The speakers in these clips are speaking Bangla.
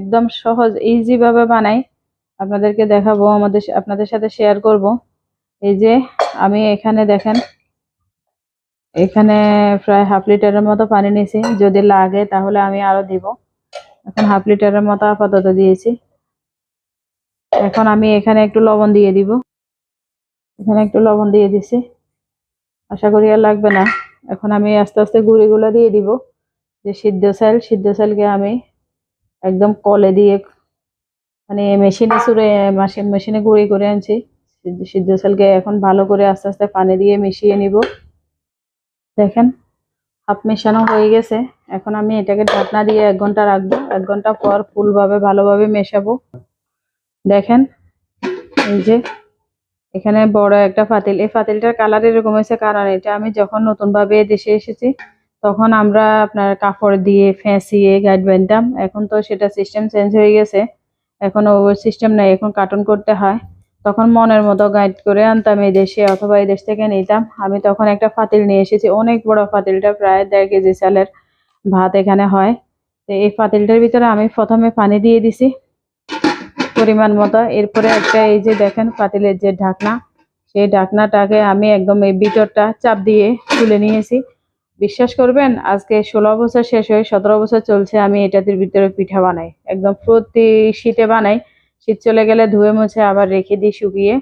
একদম সহজ ইজি ভাবে বানাই। আপনাদেরকে দেখাবো, আমাদের আপনাদের সাথে শেয়ার করব। এই যে, আমি এখানে দেখেন, এখানে প্রায় হাফ লিটারের মতো পানি নিয়েছি। যদি লাগে, তাহলে আমি আরও দিব। এখন হাফ লিটারের মতো আপাতত দিয়েছি। এখন আমি এখানে একটু লবণ দিয়ে দিব। এখানে একটু লবণ দিয়ে দিছি। আশা করি আর লাগবে না। এখন আমি আস্তে আস্তে গুঁড়িগুলো দিয়ে দিব। যে সিদ্ধ চাল সিদ্ধ চালকে আমি একদম কলে দিয়ে মানে মেশিনে চুরে মেশিনে গুঁড়ি করে আনছি। সিদ্ধ- চালকে এখন ভালো করে আস্তে আস্তে পানি দিয়ে মিশিয়ে নিব। দেখেন, হাফ মেশানো হয়ে গেছে। এখন আমি এটাকে ঢাকনা দিয়ে এক ঘণ্টা রাখব। এক ঘণ্টা পর ফুলভাবে, ভালোভাবে মেশাবো। দেখেন, এই যে এখানে বড় একটা পাতিল এই পাতিলটার কালার এরকম হয়েছে কারণ এটা আমি যখন নতুন ভাবে দেশে এসেছি তখন আমরা আপনার কাপড় দিয়ে ফেঁসিয়ে গাইড বানতাম এখন তো সেটা সিস্টেম চেঞ্জ হয়ে গেছে। এখন ও সিস্টেম নাই, এখন কার্টুন করতে হয়। তখন মনের মতো গাইড করে আনতাম এই দেশে অথবা এই দেশ থেকে নিতাম। আমি তখন একটা পাতিল নিয়ে এসেছি, অনেক বড় পাতিলটা প্রায় দেড় কেজি চালের ভাত এখানে হয়। তো এই পাতিলটার ভিতরে আমি প্রথমে পানি দিয়ে দিছি পরিমাণ মতো। এরপরে একটা এই যে দেখেন পাতিলের যে ঢাকনা, সেই ঢাকনাটাকে আমি একদম এই ভিতরটা চাপ দিয়ে তুলে নিয়েছি। বিশ্বাস করবেন, আজকে ষোলো বছর শেষ হয়ে সতেরো বছর চলছে, আমি এটাদের ভিতরে পিঠা বানাই। একদম প্রতি শীতে বানাই, শীত চলে গেলে ধুয়ে মুছে আবার রেখে দিই শুকিয়ে।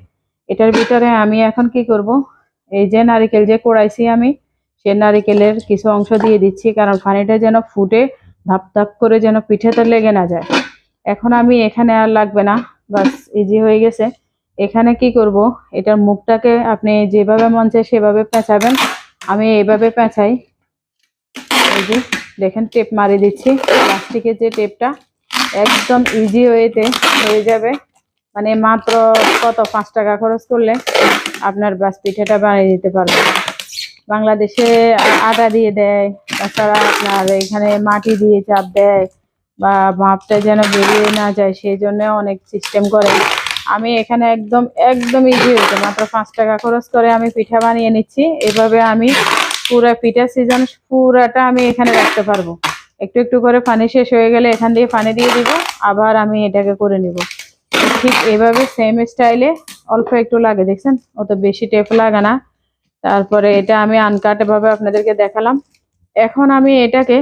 এটার ভিতরে আমি এখন কি করব? এই যে নারিকেল যে কোড়াইছি আমি, সে নারিকেলের কিছু অংশ দিয়ে দিচ্ছি, কারণ পানিটা যেন ফুটে, ধাপ ধাপ করে যেন পিঠেতে লেগে না যায়। এখন আমি এখানে আর লাগবে না, বাস ইজি হয়ে গেছে। এখানে কি করব? এটার মুখটাকে আপনি যেভাবে মন চায় সেভাবে পেঁচাবেন, আমি এইভাবে পেঁচাই। এই দেখেন টেপ মারি দিচ্ছি। প্লাস্টিকের যে টেপটা একদম ইজি ওয়েতে হয়ে যাবে। মানে মাত্র কত? পাঁচ টাকা খরচ করলে আপনার বাস পিঠাটা বানিয়ে দিতে পারবেন। বাংলাদেশে আটা দিয়ে দেয়, তাছাড়া আপনার এখানে মাটি দিয়ে চাপ দেয় বা মাপটা যেন বেরিয়ে না যায় সেই জন্য অনেক সিস্টেম করে। আমি এখানে একদম একদম ইজি হয়েছে। মাত্র পাঁচ টাকা খরচ করে আমি পিঠা বানিয়ে নিচ্ছি। এভাবে আমি পুরো পিঠা সিজন পুরাটা আমি এখানে রাখতে পারব। একটু একটু করে পানি শেষ হয়ে গেলে এখান দিয়ে পানি দিয়ে দিব, আবার আমি এটাকে করে নিব। ঠিক এভাবে সেম স্টাইলে অল্প একটু লাগে, দেখছেন? অত বেশি টেপ লাগে না। তারপরে এটা আমি আনকাট ভাবে আপনাদেরকে দেখালাম। এখন আমি এটাকে,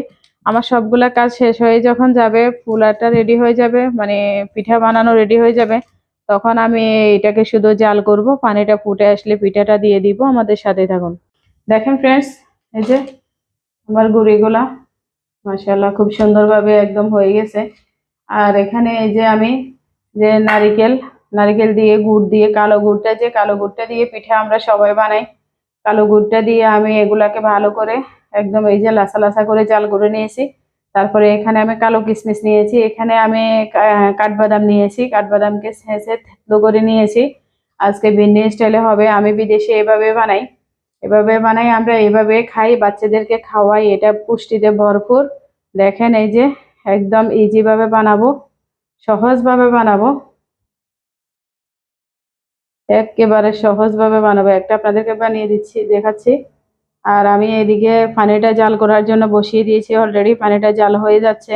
আমার সবগুলা কাজ শেষ হয়ে যখন যাবে ফুলাটা রেডি হয়ে যাবে মানে পিঠা বানানো রেডি হয়ে যাবে, তখন আমি এটাকে শুধু জাল করব, পানিটা ফুটে আসলে পিঠাটা দিয়ে দিব আমাদের সাথে থাকুন। দেখেন ফ্রেন্ডস এই যে আমার গুড়িগুলা, মাশাআল্লাহ খুব সুন্দরভাবে একদম হয়ে গেছে। আর এখানে এই যে আমি যে নারিকেল নারিকেল দিয়ে গুড় দিয়ে, কালো গুড়টা যে কালো গুড়টা দিয়ে পিঠা আমরা সবাই বানাই, কালো গুড়টা দিয়ে আমি এগুলাকে ভালো করে একদম এই যে লাসা লাসা করে জাল করে নিয়েছি। তারপরে এখানে আমি কালো কিশমিশ নিয়েছি, এখানে আমি কাঠবাদাম নিয়েছি, কাঠবাদামকে ছেঁচে করে নিয়েছি। আজকে ভিন্ন স্টাইলে হবে, আমি বিদেশে এভাবে বানাই। এভাবে বানাই, আমরা এভাবে খাই, বাচ্চাদেরকে খাওয়াই, এটা পুষ্টিতে ভরপুর। দেখেন এই যে, একদম ইজি ভাবে বানাবো সহজ ভাবে বানাবো। একেবারে সহজ ভাবে বানাবো। একটা আপনাদেরকে বানিয়ে দিচ্ছি, দেখাচ্ছি। আর আমি এদিকে পানিটা জাল করার জন্য বসিয়ে দিয়েছি অলরেডি পানিটা জাল হয়ে যাচ্ছে।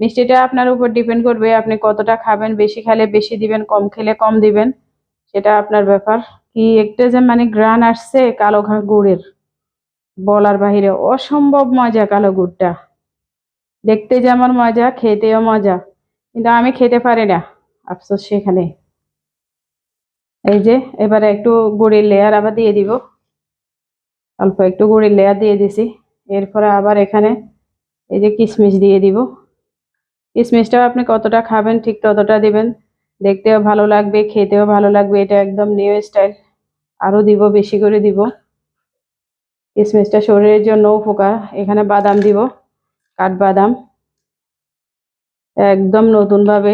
মিষ্টিটা আপনার উপর ডিপেন্ড করবে, আপনি কতটা খাবেন, বেশি খেলে বেশি দিবেন, কম খেলে কম দিবেন, সেটা আপনার ব্যাপার। কি একটা যে মানে গ্রান আসছে কালো গুড়ের। বলার বাহিরে অসম্ভব মজা কালো গুড়টা। দেখতে যেমন মজা, খেতেও মজা। কিন্তু আমি খেতে পারি না, আফসোস সেখানে। এই যে, এবারে একটু গুড়ের লেয়ার আবার দিয়ে দিব। অল্প একটু গুড়ের লেয়ার দিয়ে দিছি। এরপরে আবার এখানে এই যে কিশমিশ দিয়ে দিব। কিশমিশটাও আপনি কতটা খাবেন ঠিক ততটা দিবেন। দেখতেও ভালো লাগবে, খেতেও ভালো লাগবে, এটা একদম নিউ স্টাইল আরও দিব, বেশি করে দিব। কিশমিশটা শরীরের জন্য উপকার। এখানে বাদাম দিব, কাঠবাদাম। একদম নতুনভাবে।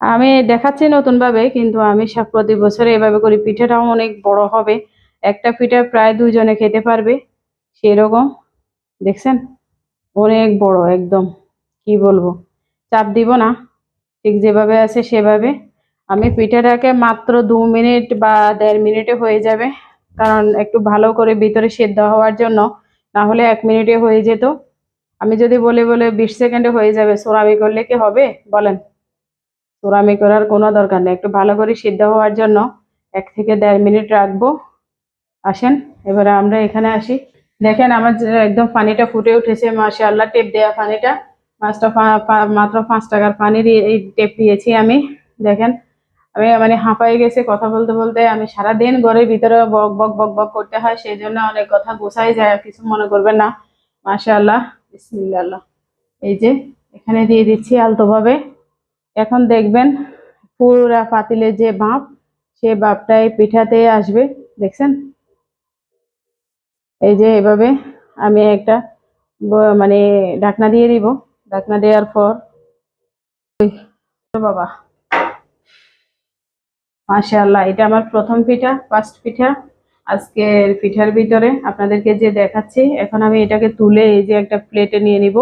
আমি দেখাচ্ছি নতুনভাবে, কিন্তু আমি সব প্রতি বছর এভাবে করি। পিঠাটাও অনেক বড় হবে। একটা পিঠা প্রায় দুজনে খেতে পারবে। সেরকম। দেখছেন? অনেক বড়, একদম। কি বলব? চাপ দিব না। ঠিক যেভাবে আছে সেভাবে। আমি পিঠাটাকে মাত্র দু মিনিট বা দেড় মিনিটে হয়ে যাবে, কারণ একটু ভালো করে ভিতরে সেদ্ধ হওয়ার জন্য, না হলে এক মিনিটে হয়ে যেত। আমি যদি বলে বলে বিশ সেকেন্ডে হয়ে যাবে, সোরামি করলে কি হবে? বলেন। সোরামি করার কোনো দরকার নেই, একটু ভালো করে সিদ্ধ হওয়ার জন্য এক থেকে দেড় মিনিট রাখব। আসেন, এবারে আমরা এখানে আসি। দেখেন আমার একদম পানিটা ফুটে উঠেছে, মাশাআল্লাহ, টেপ দেওয়া পানিটা। মাছটা পা- পা- মাত্র পাঁচ টাকার পানির এই টেপ দিয়েছি আমি। দেখেন আমি মানে হাঁপায়ে গেছে, কথা বলতে বলতে আমি সারাদিন ঘরের ভিতরে বক বক বক বক করতে হয়, সেই জন্য অনেক কথা গোছাই যায় কিছু মনে করবেন না। মাশাআল্লাহ, বিসমিল্লাহ। এই যে, এখানে দিয়ে দিচ্ছি আলতোভাবে। এখন দেখবেন পুরা পাতিলে যে ভাপ সে ভাপটাই পিঠাতে আসবে, দেখছেন? এই যে এভাবে আমি একটা মানে ঢাকনা দিয়ে দিব। ঢাকনা দেওয়ার পর বাবা। মাশাআল্লাহ, এটা আমার প্রথম পিঠা ফার্স্ট পিঠা। আজকের পিঠার ভিতরে আপনাদেরকে যে দেখাচ্ছি, এখন আমি এটাকে তুলে এই যে একটা প্লেটে নিয়ে নিব।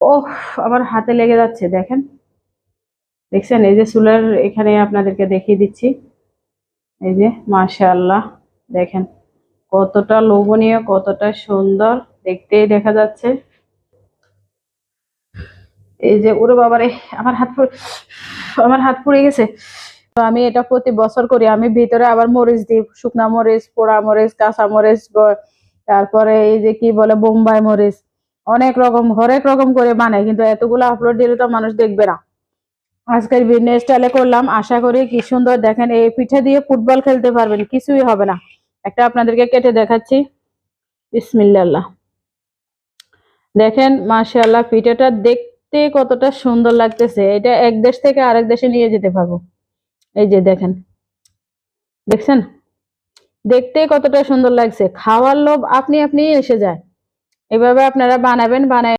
ওহ, আমার হাতে লেগে যাচ্ছে, দেখেন। দেখছেন, এই যে চুলার এখানে আপনাদেরকে দেখিয়ে দিচ্ছি। এই যে, মাশাআল্লাহ, দেখেন। কতটা লোভনীয়, কতটা সুন্দর, দেখতেই দেখা যাচ্ছে। এই যে ওরে বাবারে, আমার হাত আমার হাত পুড়ে গেছে। তো আমি এটা প্রতি বছর করি। আমি ভিতরে আবার মরিচ দিই, শুকনা মরিচ, পোড়া মরিচ, কাঁচা মরিচ তারপরে এই যে কি বলে, বোম্বাই মরিচ। অনেক রকম, হরেক রকম করে বানাই, কিন্তু এতগুলো আপলোড দিলে তো মানুষ দেখবে না। আজকের ভিন্ন স্টাইলে করলাম। আশা করি কি সুন্দর। দেখেন, এই পিঠে দিয়ে ফুটবল খেলতে পারবেন, কিছুই হবে না। একটা আপনাদেরকে কেটে দেখাচ্ছি। বিসমিল্লাহ। দেখেন, মাশাআল্লাহ, পিঠাটা দেখতে কতটা সুন্দর লাগতেছে। এটা এক দেশ থেকে আরেক দেশে নিয়ে যেতে পারব। এই যে দেখেন। দেখছেন? দেখতে কতটা সুন্দর লাগছে। খাওয়ার লোভ আপনি আপনি এসে যায়। এভাবে আপনারা বানাবেন, বানায়